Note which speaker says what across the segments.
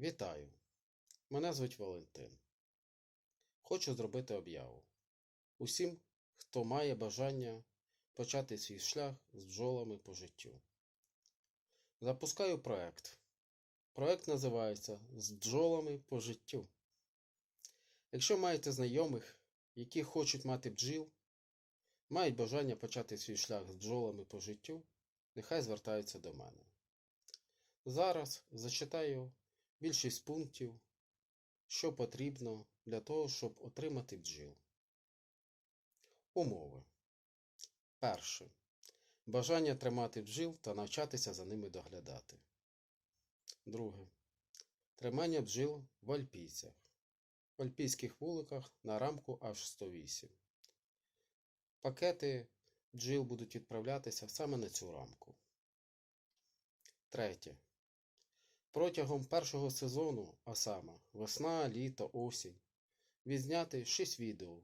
Speaker 1: Вітаю! Мене звуть Валентин. Хочу зробити об'яву. Усім, хто має бажання почати свій шлях з бджолами по життю. Запускаю проект. Проект називається З бджолами по життю. Якщо маєте знайомих, які хочуть мати бджіл, мають бажання почати свій шлях з бджолами по життю, нехай звертаються до мене. Зараз зачитаю більшість пунктів, що потрібно для того, щоб отримати бджіл. Умови. Перше. Бажання тримати бджіл та навчатися за ними доглядати. Друге. Тримання бджіл в альпійцях. В альпійських вуликах на рамку аж 108. Пакети бджіл будуть відправлятися саме на цю рамку. Третє. Протягом першого сезону, а саме весна, літо, осінь, відзняти 6 відео,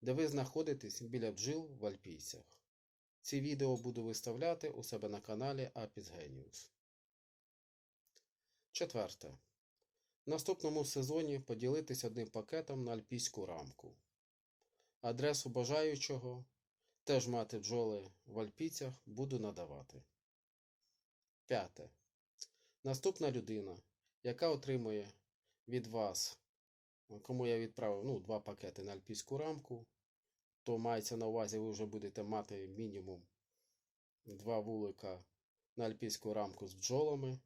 Speaker 1: де ви знаходитесь біля бджіл в Альпійцях. Ці відео буду виставляти у себе на каналі Apis Genius. Четверте. В наступному сезоні поділитись одним пакетом на альпійську рамку. Адресу бажаючого теж мати бджоли в Альпійцях буду надавати. П'яте. Наступна людина, яка отримує від вас, кому я відправив ну, два пакети на альпійську рамку, то мається на увазі, ви вже будете мати мінімум два вулика на альпійську рамку з бджолами.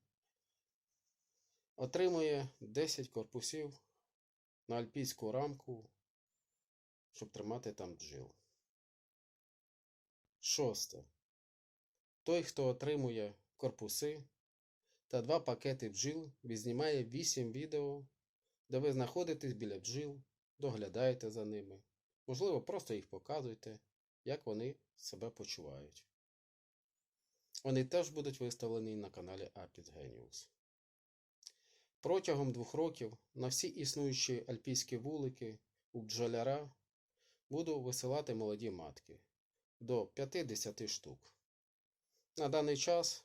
Speaker 1: Отримує 10 корпусів на альпійську рамку, щоб тримати там бджіл. Шосте. Той, хто отримує корпуси та два пакети бджіл, відзнімає 8 відео, де ви знаходитесь біля бджіл, доглядаєте за ними. Можливо, просто їх показуйте, як вони себе почувають. Вони теж будуть виставлені на каналі Apis Genius. Протягом двох років на всі існуючі альпійські вулики у бджоляра буду висилати молоді матки до 50 штук. На даний час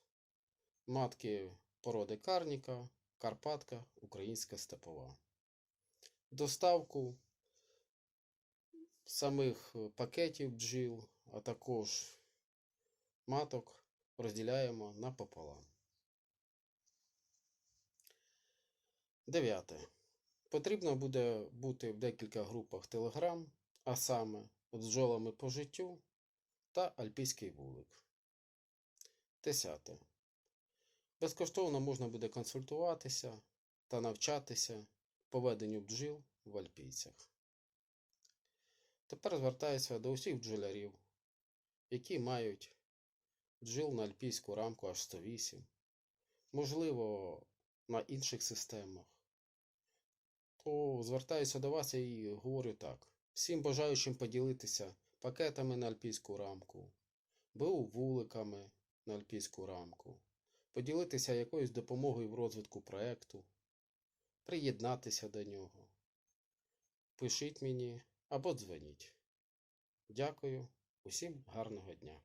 Speaker 1: матки породи Карніка, Карпатка, Українська степова. Доставку самих пакетів бджіл, а також маток розділяємо напополам. Дев'яте. Потрібно буде бути в декілька групах Telegram, а саме з бджолами по життю та Альпійський вулик. Десяте. Безкоштовно можна буде консультуватися та навчатися поведенню бджіл в альпійцях. Тепер звертаюся до усіх бджолярів, які мають бджіл на альпійську рамку аж 108, можливо, на інших системах. То звертаюся до вас і говорю так: всім бажаючим поділитися пакетами на альпійську рамку, БУ вуликами на альпійську рамку поділитися якоюсь допомогою в розвитку проєкту, приєднатися до нього. Пишіть мені або дзвоніть. Дякую, усім гарного дня!